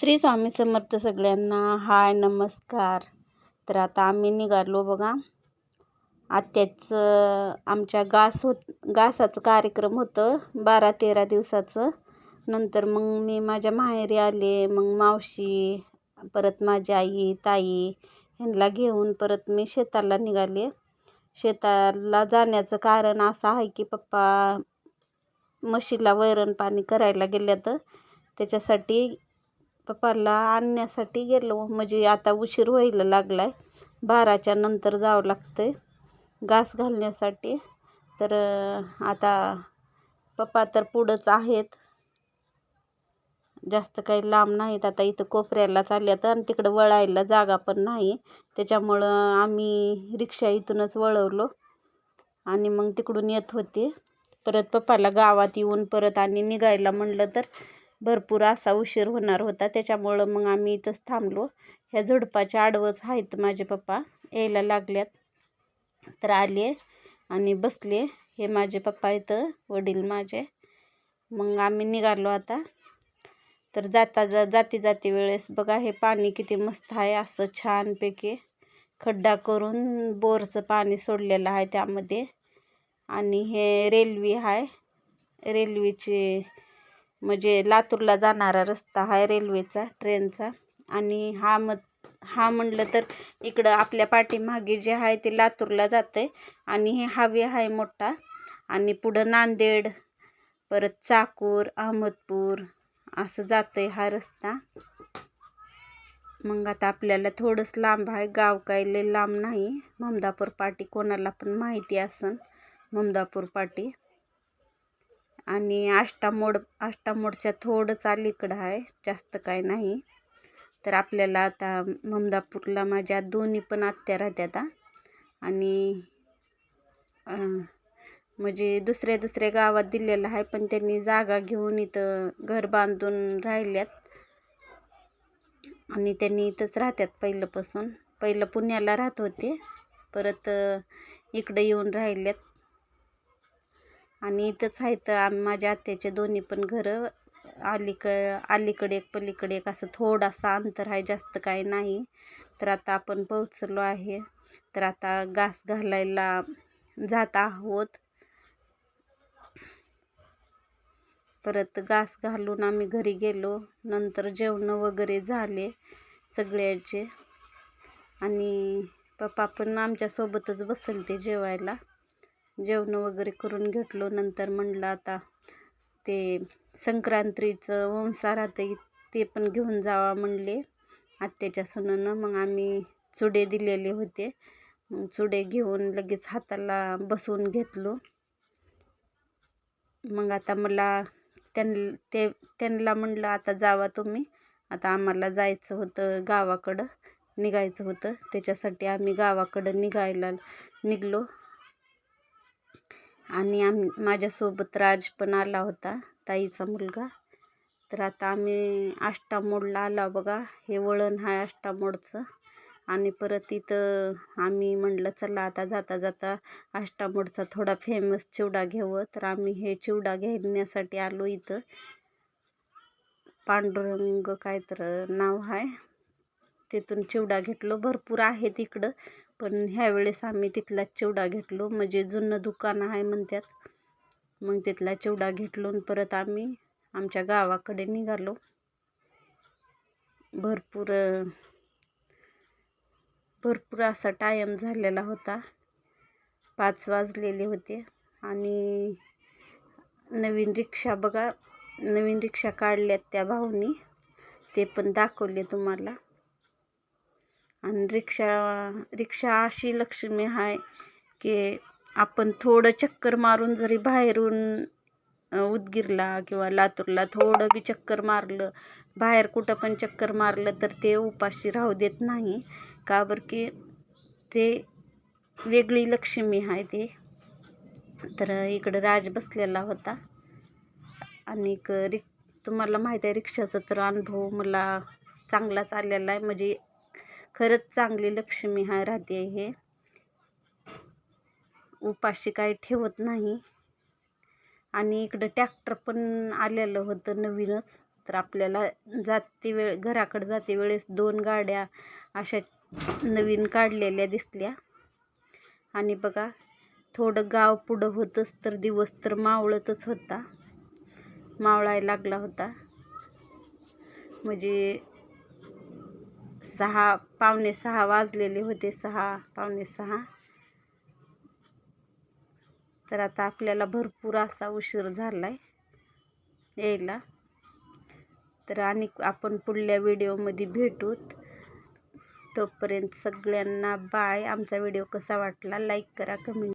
श्री स्वामी समर्थ सगळ्यांना. हाय नमस्कार. तर आता आम्ही निघालो बघा. आत्याचं आमच्या गास होत गासाचं कार्यक्रम होतं बारा तेरा दिवसाचं. नंतर मग मी माझ्या माहेरी आले मग मावशी परत माझी आई ताई ह्यांना घेऊन परत मी शेताला निघाले. शेताला जाण्याचं कारण असं आहे की पप्पा म्हशीला वैरण पाणी करायला गेल्या तर त्याच्यासाठी पप्पाला आणण्यासाठी गेलो. म्हणजे आता उशीर व्हायला लागला आहे बाराच्या नंतर जावं लागतं आहे घास घालण्यासाठी. तर आता पप्पा तर पुढंच आहेत. जास्त काही लांब नाहीत. आता इथं कोपऱ्याला चालल्यात आणि तिकडं वळायला जागा पण नाही. त्याच्यामुळं आम्ही रिक्षा इथूनच वळवलो आणि मग तिकडून येत होते. परत पप्पाला गावात येऊन परत आणि निघायला म्हणलं तर भरपूर असा उशीर होणार होता. त्याच्यामुळं मग आम्ही इथंच थांबलो. ह्या झुडपाच्या आडवंच आहेत माझे पप्पा. यायला लागल्यात. तर आले आणि बसले. हे माझे पप्पा इथं वडील माझे. मग आम्ही निघालो आता. तर जाता जा जाती जाती वेळेस बघा हे पाणी किती मस्त आहे असं छानपैकी. खड्डा करून बोरचं पाणी सोडलेलं आहे त्यामध्ये. आणि हे रेल्वे आहे. रेल्वेचे म्हणजे लातूरला जाणारा रस्ता आहे रेल्वेचा ट्रेनचा. आणि हा मग हा म्हणलं तर इकडं आपल्या पाठीमागे जे आहे ते लातूरला जातं आहे आणि हे हावे आहे मोठा. आणि पुढं नांदेड परत चाकूर अहमदपूर असं जातं आहे हा रस्ता. मग आता आपल्याला थोडंसं लांब आहे गाव काही लय लांब नाही. ममदापूर पाटी कोणाला पण माहिती असन. ममदापूर पाटी. आणि आष्टामोड आष्टामोडच्या थोडंच अलीकडं आहे जास्त काय नाही. तर आपल्याला आता ममदापूरला माझ्या दोन्ही पण आत्या राहत्यात आणि म्हणजे दुसऱ्या दुसऱ्या गावात दिलेलं आहे पण त्यांनी जागा घेऊन इथं घर बांधून राहिल्यात. आणि त्यांनी इथंच राहतात पहिल्यापासून. पहिलं पुण्याला राहत होते परत इकडे येऊन राहिल्यात. आणि इथंच आहेत. माझ्या आत्याचे दोन्ही पण घरं अलीक अलीकडे एक पलीकडे एक असं थोडासा अंतर आहे जास्त काही नाही. तर आता आपण पोहोचलो आहे. तर आता घास घालायला जात आहोत. परत घास घालून आम्ही घरी गेलो. नंतर जेवणं वगैरे झाले सगळ्याचे. आणि पप्पा पण आमच्यासोबतच बसेल ते जेवायला. जेवण वगैरे करून घेतलो. नंतर म्हणलं आता ते संक्रांतीचं वंसा राहते ते पण घेऊन जावा म्हणले आत्याच्या सुनानं मग आम्ही चुडे दिलेले होते. मग चुडे घेऊन लगेच हाताला बसवून घेतलो. मग आता मला त्यां ते त्यांना म्हणलं आता जावा तुम्ही. आता आम्हाला जायचं होतं गावाकडं निघायचं होतं. त्याच्यासाठी आम्ही गावाकडं निघायला निघालो. आणि आम माझ्यासोबत राज पण आला होता ताईचा मुलगा. तर आता आम्ही आष्टामोडला आला बघा. हे वळण आहे आष्टामोडचं आणि परत इथं आम्ही म्हणलं चला आता जाता जाता आष्टामोडचा थोडा फेमस चिवडा घ्यावं तर आम्ही हे चिवडा घेण्यासाठी आलो इथं. पांडुरंग काय तर नाव आहे तिथून चिवडा घेतलो. भरपूर आहे तिकडं पण ह्यावेळेस आम्ही तिथलाच चिवडा घेतलो. म्हणजे जुनं दुकान आहे म्हणतात. मग तिथला चिवडा घेतलो आणि परत आम्ही आमच्या गावाकडे निघालो. भरपूर भरपूर असा टायम झालेला होता. पाच वाजलेले होते. आणि नवीन रिक्षा बघा नवीन रिक्षा काढल्यात त्या भाऊनी. ते पण दाखवले तुम्हाला. आणि रिक्षा रिक्षा अशी लक्ष्मी आहे की आपण थोडं चक्कर मारून जरी बाहेरून उदगीरला किंवा लातूरला थोडं बी चक्कर मारलं बाहेर कुठं पण चक्कर मारलं तर ते उपाशी राहू देत नाही. का बरं की ते वेगळी लक्ष्मी आहे ते. तर इकडं राज बसलेला होता. आणि रिक तुम्हाला माहीत आहे रिक्षाचा तर अनुभव मला चांगलाच आलेला आहे. म्हणजे खरंच चांगली लक्ष्मी हा राहते हे उपाशी काही ठेवत नाही. आणि इकडं टॅक्टर पण आलेलं होतं नवीनच. तर आपल्याला जाते वेळ घराकडे जाते वेळेस दोन गाड्या अशा नवीन काढलेल्या दिसल्या. आणि बघा थोडं गाव पुढं होतंच तर दिवस तर मावळतच होता. मावळायला लागला होता. म्हणजे सहा पावणे सहा वाजलेले होते सहा पावणे सहा. तर आता आपल्याला भरपूर असा उशीर झाला आहे यायला. तर आणि आपण पुढल्या व्हिडिओमध्ये भेटूत. तोपर्यंत सगळ्यांना बाय आमचा व्हिडिओ कसा वाटला? लाईक करा कमेंट